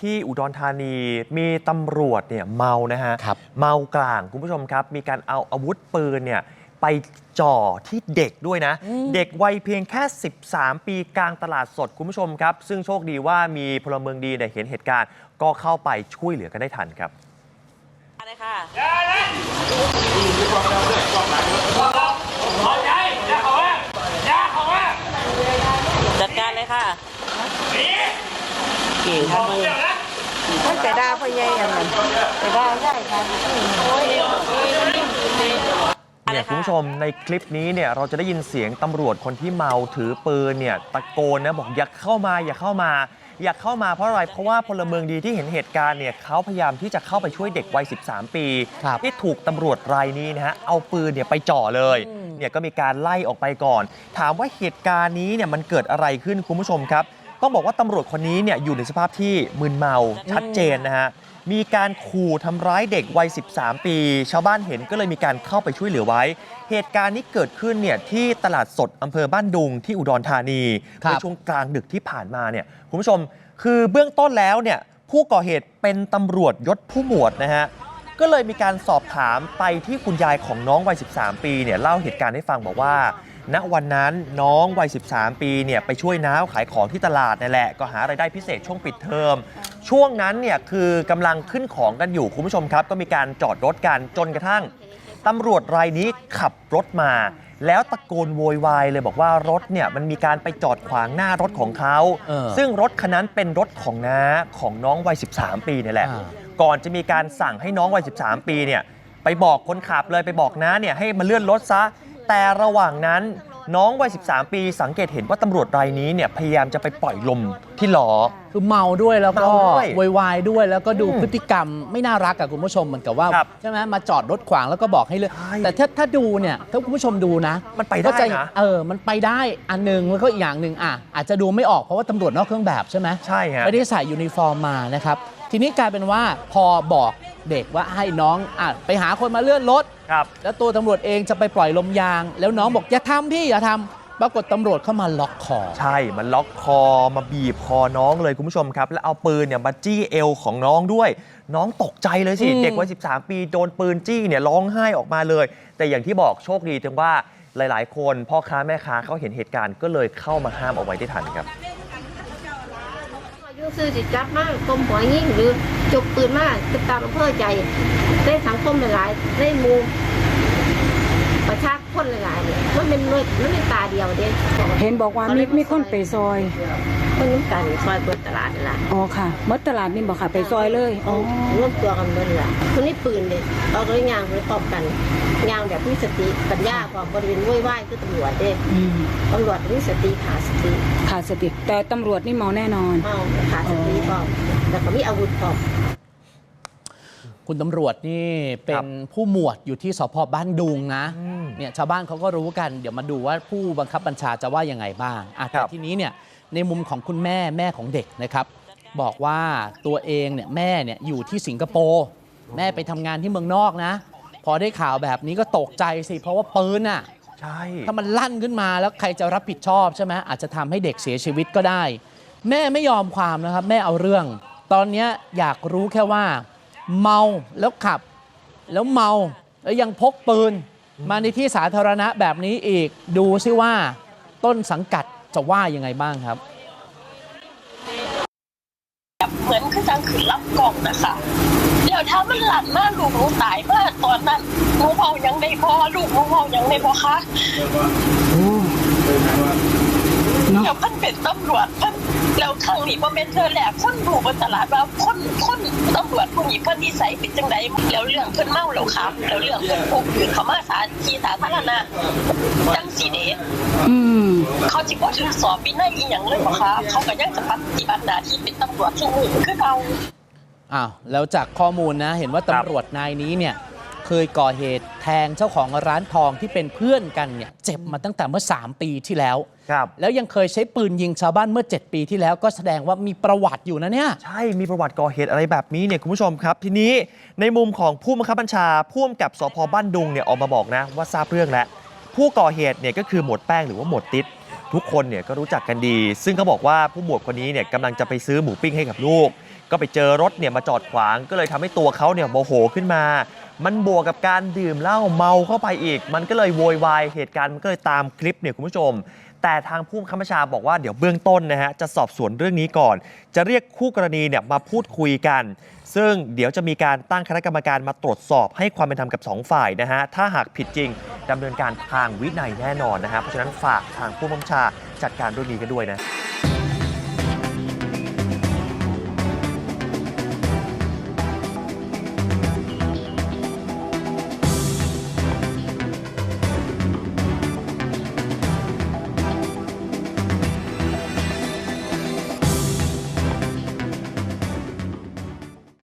ที่อุดรธานีมีตำรวจเนี่ยเมานะฮะครับ เมากลางคุณผู้ชมครับ มีการเอาอาวุธปืนเนี่ยไปจ่อที่เด็กด้วยนะ เด็กวัยเพียงแค่ 13 ปีกลางตลาดสดคุณผู้ชมครับ ซึ่งโชคดีว่ามีพลเมืองดีเนี่ยเห็นเหตุการณ์ ก็เข้าไปช่วยเหลือกันได้ทันครับ เลยค่ะจัดการเลยค่ะ เก่งครับ มันจะด่าพ่อใหญ่อันนั้นจะด่าได้ค่ะเนี่ยคุณผู้ชมในคลิปนี้เนี่ยเราจะได้ยินเสียงตำรวจคนที่เมาถือปืนเนี่ยตะโกนนะบอกอย่าเข้ามาอย่าเข้ามา อย่าเข้ามาเพราะอะไรเพราะว่าพลเมืองดีที่เห็นเหตุการณ์เนี่ยเขาพยายามที่จะเข้าไปช่วยเด็กวัย 13 ปีครับที่ถูกตำรวจรายนี้นะฮะเอาปืนเนี่ยไปจ่อเลยเนี่ยก็มีการไล่ออกไปก่อน ถามว่าเหตุการณ์นี้เนี่ยมันเกิดอะไรขึ้นคุณผู้ชมครับ ต้องบอกว่าตำรวจคนนี้เนี่ยอยู่ในสภาพที่มึนเมาชัดเจนนะฮะ มีการขู่ทำร้ายเด็กวัย 13 ปี ชาวบ้านเห็นก็เลยมีการเข้าไปช่วยเหลือไว้ เหตุการณ์นี้เกิดขึ้นเนี่ยที่ตลาดสดอำเภอบ้านดุงที่อุดรธานีครับในช่วงกลางดึกที่ผ่านมาเนี่ยคุณผู้ชมคือเบื้องต้นแล้วเนี่ยผู้ก่อเหตุเป็นตำรวจยศผู้หมวดนะฮะก็เลยมีการสอบถามไปที่คุณยายของน้องวัย 13 ปีเนี่ยเล่าเหตุการณ์ให้ฟังบอกว่า ณวันนั้นน้องวัย 13 ปีเนี่ยไปช่วยน้าขายของที่ตลาดนั่นแหละ ก็หารายได้พิเศษช่วงปิดเทอม ช่วงนั้นเนี่ยคือกำลังขึ้นของกันอยู่คุณผู้ชมครับ ก็มีการจอดรถกันจนกระทั่งตำรวจรายนี้ขับรถมา แล้วตะโกนโวยวายเลยบอกว่ารถเนี่ยมันมีการไปจอดขวางหน้ารถของเขาเออซึ่งรถคันนั้นเป็นรถของน้าของน้องวัย 13 ปีนี่แหละอ่าก่อนจะมีการสั่งให้น้องวัย 13 ปีเนี่ยไปบอกคนขับเลยไปบอกน้าเนี่ยให้มาเลื่อนรถซะ แต่ระหว่างนั้นน้องวัย 13 ปีสังเกตเห็นว่าตำรวจรายนี้เนี่ยพยายามจะไปปล่อยลมที่ล้อ คือเมาด้วยแล้วก็เมาด้วยโวยวายด้วยแล้วก็ดูอืมพฤติกรรมไม่น่ารักอะคุณผู้ชมเหมือนกับว่าครับใช่ไหมมาจอดรถขวางแล้วก็บอกให้เลือกใช่แต่ถ้าถ้าดูเนี่ยถ้าคุณผู้ชมดูนะมันไปได้ก็จะนะ เออมันไปได้อันหนึงแล้วก็อีกอย่างหนึ่งอะอาจจะดูไม่ออกเพราะว่าตำรวจนอกเครื่องแบบใช่ไหม ใช่ฮะ ไม่ได้ใส่ยูนิฟอร์มมานะครับ ทีนี้กลายเป็นว่าพอบอกเด็กว่าให้น้องอะไปหาคนมาเลื่อนรถ ครับ แล้วตัวตำรวจเองจะไปปล่อยลมยาง แล้วน้องบอกอย่าทำพี่อย่าทำปรากฏตำรวจเข้ามาล็อกคอ ใช่มันล็อกคอมาบีบคอน้องเลยคุณผู้ชมครับ แล้วเอาปืนเนี่ยมาจี้เอวของน้องด้วย น้องตกใจเลยสิ อืม เด็กวัย13 ปีโดนปืนจี้เนี่ยร้องไห้ออกมาเลย แต่อย่างที่บอกโชคดีถึงว่าหลาย ๆ คนพ่อค้าแม่ค้าเขาเห็นเหตุการณ์ก็เลยเข้ามาห้ามเอาไว้ได้ทันครับอายุ ซื้อสิจับมากกลมหัวยิ่งหรือจกปืนมากติดตามอำเภอใจ ได้สังคมหลายๆได้หมูประชาชนหลายๆเนี่ยมันเป็นหน่วยมันเป็นตาเดียวเด้เห็นบอกว่ามีมีคนไปซอยคนน้ำกันซอยเปิดต ลาดนี่ล่ะอ๋อค่ะมดตลาดนี่บอกค่ะ ไปซอยเลยอ๋อร่วมตัวกันเมื่อล่ะคนนี้ปืนเลยเอาตัวยางไปพร้อมกันยางแบบมีสติปัญญาความบริเวณวุ่นวายคือตำรวจเด้อืมตำรวจมีสติขาดสติขาดสติแต่ตำรวจนี่เมาแน่นอนเมาขาดสติพร้อมแล้วก็มีอาวุธพร้อม คุณตำรวจนี่เป็ครันบผู้หมวดอยู่ที่สพบ้านดุงนะอืมเนี่ยชาวบ้านเขาก็รู้กันเดี๋ยวมาดูว่าผู้บังคับบัญชาจะว่ายังไงบ้างอะครัแต่บทีนี้เนี่ยในมุมของคุณแม่แม่ของเด็กนะครับ บอกว่าตัวเองเนี่ยแม่เนี่ยอยู่ที่สิงคโปร์แม่ไปทำงานที่เมืองนอกนะ พอได้ข่าวแบบนี้ก็ตกใจสิเพราะว่าปืนอะใช่ถ้ามันลั่นขึ้นมาแล้วใครจะรับผิดชอบใช่ไหมอาจจะทำให้เด็กเสียชีวิตก็ได้ แม่ไม่ยอมความนะครับ แม่เอาเรื่อง ตอนเนี้ยอยากรู้แค่ว่า เมาแล้วขับ แล้วเมาแล้วยังพกปืน มาในที่สาธารณะแบบนี้อีกดูซิว่าต้นสังกัดจะว่ายังไงบ้างครับเหมือนคือจังขืนรับกล่องนะคะเดี๋ยวถ้ามันหลั่นมากลูกหนูตายมากตอนนั้นหนูเมายังได้พอลูกหนูเมายังได้พอคะโอ้เนาะเดี๋ยวเพิ่นเป็นตำรวจเพิ่น แล้วครั้งนี้บ่แม่นเธอแหลกคนดูบนตลาดว่าคนคนตำรวจผู้นี้เพิ่นนิสัยเป็นจังไดแล้วเรื่องเพิ่นเมาแล้วครับแล้วเรื่องเพิ่นพกปืนเข้ามาสาที่สาธารณะจังสีเดชอืมเขาจิบ่ถึงสอบวินัยอีหยังเลยบ่คะเขาก็ยังจะปฏิบัติหน้าที่เป็นตำรวจทุกมื้อคือเก่าอ้าวแล้วจากข้อมูลนะเห็นว่าตำรวจนายนี้เนี่ยเคยก่อเหตุแทงเจ้าของร้านทองที่เป็นเพื่อนกันเนี่ยเจ็บมาตั้งแต่เมื่อ 3 ปีที่แล้ว ครับแล้วยังเคยใช้ปืนยิงชาวบ้านเมื่อ 7 ปีที่แล้วก็แสดงว่ามีประวัติอยู่นะเนี่ยใช่มีประวัติก่อเหตุอะไรแบบนี้เนี่ยคุณผู้ชมครับ ทีนี้ในมุมของผู้บังคับบัญชาผู้กำกับสพบ้านดุงเนี่ยออกมาบอกนะว่าทราบเรื่องแล้ว ผู้ก่อเหตุเนี่ยก็คือหมวดแป้งหรือว่าหมวดติดทุกคนเนี่ยก็รู้จักกันดี ซึ่งเขาบอกว่าผู้หมวดคนนี้เนี่ยกำลังจะไปซื้อหมูปิ้งให้กับลูก ก็ไปเจอรถเนี่ยมาจอดขวาง ก็เลยทำให้ตัวเขาเนี่ยโมโหขึ้นมา มันบวกกับการดื่มเหล้าเมาเข้าไปอีก มันก็เลยโวยวาย เหตุการณ์มันก็เลยตามคลิปเนี่ยคุณผู้ชม แต่ทางผู้บังคับบัญชาบอกว่าเดี๋ยวเบื้องต้นนะฮะจะสอบสวนเรื่องนี้ก่อน จะเรียกคู่กรณีเนี่ยมาพูดคุยกัน ซึ่งเดี๋ยวจะมีการตั้งคณะกรรมการมาตรวจสอบให้ความเป็นธรรมกับสองฝ่ายนะฮะถ้าหากผิดจริงดำเนินการทางวินัยแน่นอนนะฮะเพราะฉะนั้นฝากทางผู้บังคับบัญชาจัดการเรื่องนี้กันด้วยนะ